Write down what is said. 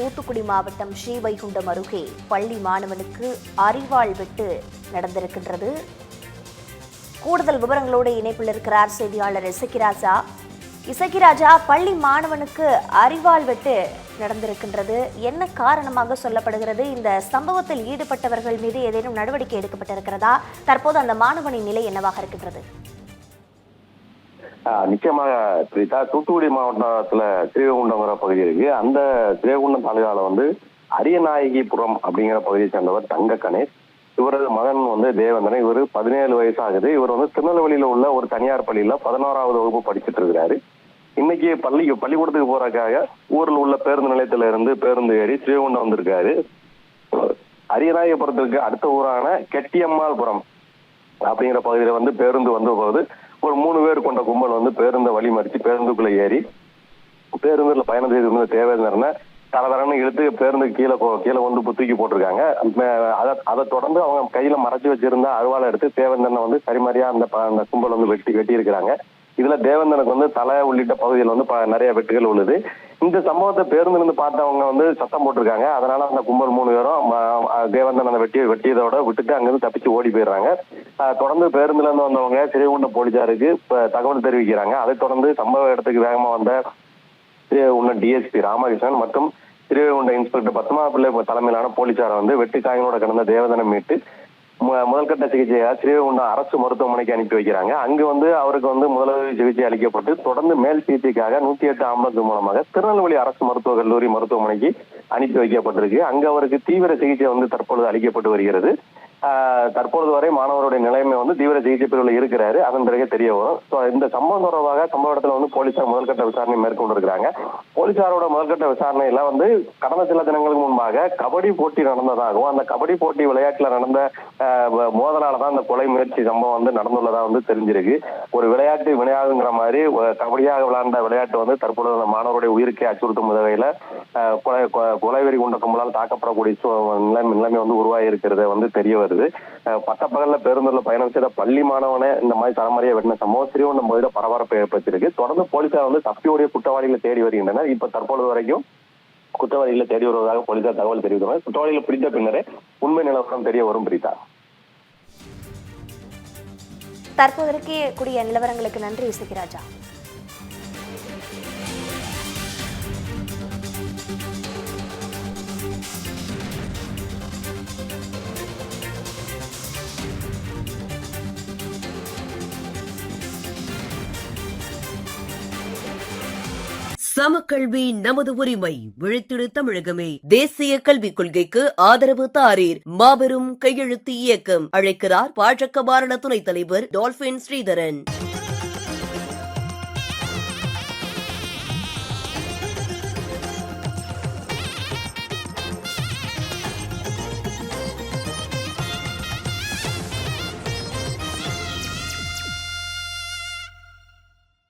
தூத்துக்குடி மாவட்டம் ஸ்ரீவைகுண்டம் அருகே பள்ளி மாணவனுக்கு அறிவாள் வெட்டு நடந்திருக்கின்றது. கூடுதல் விவரங்களோடு இணைப்பில் இருக்கிறார் செய்தியாளர் இசக்கிராஜா இசக்கிராஜா பள்ளி மாணவனுக்கு அறிவாள் வெட்டு நடந்திருக்கின்றது. என்ன காரணமாக சொல்லப்படுகிறது? இந்த சம்பவத்தில் ஈடுபட்டவர்கள் மீது ஏதேனும் நடவடிக்கை எடுக்கப்பட்டிருக்கிறதா? தற்போது அந்த மாணவனின் நிலை என்னவாக இருக்கின்றது? நிச்சயமாக பிரீதா. தூத்துக்குடி மாவட்டத்துல ஸ்ரீவைகுண்டங்கிற பகுதி இருக்கு. அந்த ஸ்ரீவைகுண்டம் தாலுகால வந்து அரியநாயகிபுரம் அப்படிங்கிற பகுதியை சேர்ந்தவர் தங்க கணேஷ். இவரது மகன் வந்து தேவேந்திரன். இவர் பதினேழு வயசு ஆகுது இவர் வந்து திருநெல்வேலியில உள்ள ஒரு தனியார் பள்ளியில பதினோராவது வகுப்பு படிச்சுட்டு இருக்கிறாரு. இன்னைக்கு பள்ளிக்கு பள்ளிக்கூடத்துக்கு போறதுக்காக ஊரில் உள்ள பேருந்து நிலையத்துல இருந்து பேருந்து ஏறி ஸ்ரீவைகுண்டம் வந்திருக்காரு. அரியநாயகபுரத்துக்கு அடுத்த ஊரான கெட்டியம்மாள்புரம் அப்படிங்கிற பகுதியில வந்து பேருந்து வந்த போது ஒரு மூணு பேர் கொண்ட கும்பல் வந்து பேருந்தை வழி மறித்து பேருந்துக்குள்ள ஏறி பேருந்துல பயணம் செய்து இருந்த தேவேந்திரனை தரதரன்னு இழுத்து பேருந்து கீழே கீழே வந்து தூக்கி போட்டிருக்காங்க. மே- அதை அதை தொடர்ந்து அவங்க கையில மறைச்சு வச்சிருந்த அருவாளை எடுத்து தேவேந்திரனை வந்து சரிமாரியா அந்த ப- அந்த கும்பல் வந்து வெட்டி வெட்டி இருக்கிறாங்க இதுல தேவந்தனுக்கு வந்து தலை உள்ளிட்ட பகுதியில் வந்து ப- நிறைய வெட்டுகள் உள்ளது. இந்த சம்பவத்தை பேருந்து இருந்து பார்த்தவங்க வந்து சத்தம் போட்டிருக்காங்க. அதனால அந்த கும்பல் மூணு பேரும் தேவந்தன் அந்த வெட்டி வெட்டியதோட விட்டுட்டு அங்கிருந்து தப்பிச்சு ஓடி போயிடுறாங்க. தொடர்ந்து பேருந்துல இருந்து வந்தவங்க சிறைகுண்டம் போலீசாருக்கு தகவல் தெரிவிக்கிறாங்க. அதைத் தொடர்ந்து சம்பவ இடத்துக்கு வேகமா வந்த உன்ன டிஎஸ்பி ராமகிருஷ்ணன் மற்றும் திருவேகுண்ட இன்ஸ்பெக்டர் பத்மா பிள்ளை தலைமையிலான போலீசாரை வந்து வெட்டு கடந்த தேவதனம் மீட்டு முதல்கட்ட சிகிச்சையாக ஸ்ரீவைகுண்டம் அரசு மருத்துவமனைக்கு அனுப்பி வைக்கிறாங்க. அங்கு வந்து அவருக்கு வந்து முதலுதவி சிகிச்சை அளிக்கப்பட்டு தொடர்ந்து மேல் சிகிச்சைக்காக நூத்தி எட்டு ஆம்புலன்ஸ் மூலமாக திருநெல்வேலி அரசு மருத்துவக் கல்லூரி மருத்துவமனைக்கு அனுப்பி வைக்கப்பட்டிருக்கு. அங்கு அவருக்கு தீவிர சிகிச்சை வந்து தற்பொழுது அளிக்கப்பட்டு வருகிறது. தற்பொழுது வரை மாணவருடைய நிலைமை வந்து தீவிர சிகிச்சை பிரிவில் இருக்கிறாரு. அதன் பிறகு தெரிய வரும். ஸோ இந்த சம்பவம் தொடர்பாக சம்பவ இடத்துல வந்து போலீசார் முதல்கட்ட விசாரணை மேற்கொண்டு இருக்கிறாங்க போலீசாரோட முதல்கட்ட விசாரணையில வந்து கடந்த சில தினங்களுக்கு முன்பாக கபடி போட்டி நடந்ததாகவும் அந்த கபடி போட்டி விளையாட்டுல நடந்த மோதலால தான் அந்த கொலை முயற்சி சம்பவம் வந்து நடந்துள்ளதா வந்து தெரிஞ்சிருக்கு. ஒரு விளையாட்டு வினையாகுங்கிற மாதிரி கபடியாக விளையாண்ட விளையாட்டு வந்து தற்பொழுது அந்த மாணவருடைய உயிருக்கே அச்சுறுத்தும் வகையில கொலை கொ- கொலைவெறி கொண்ட கும்பலால் தாக்கப்படக்கூடிய நிலைமை நிலைமை வந்து உருவாகி இருக்கிறத வந்து தெரிய வருது. பட்டப்பகல்ல பேருந்துல பயணம் செய்த பள்ளி மாணவனை இந்த மாதிரி தரமறையா வெட்டின சம்பவம் ஸ்ரீவண்டம் பகுதியில் பரபரப்பை ஏற்படுத்தியிருக்கு. தொடர்ந்து போலீசார் வந்து தப்பியோடைய குற்றவாளிகளை தேடி வருகின்றனர். இப்ப தற்பொழுது வரைக்கும் குற்றவாளிகளை தேடி வருவதாக போலீசார் தகவல் தெரிவித்துள்ளனர். குற்றவாளிகளை பிடித்த பின்னரே உண்மை நிலவரம் தெரிய வரும் பிரித்தா தற்போதைக்கு கூடிய நிலவரங்களுக்கு நன்றி இசக்கிராஜா சமக்கல்வி நமது உரிமை விழித்திடு தமிழகமே. தேசிய கல்விக் கொள்கைக்கு ஆதரவு தாரீர் மாபெரும் கையெழுத்து இயக்கம் அழைக்கிறார் பாஜக மாநில துணைத் தலைவர் டால்பின் ஸ்ரீதரன்.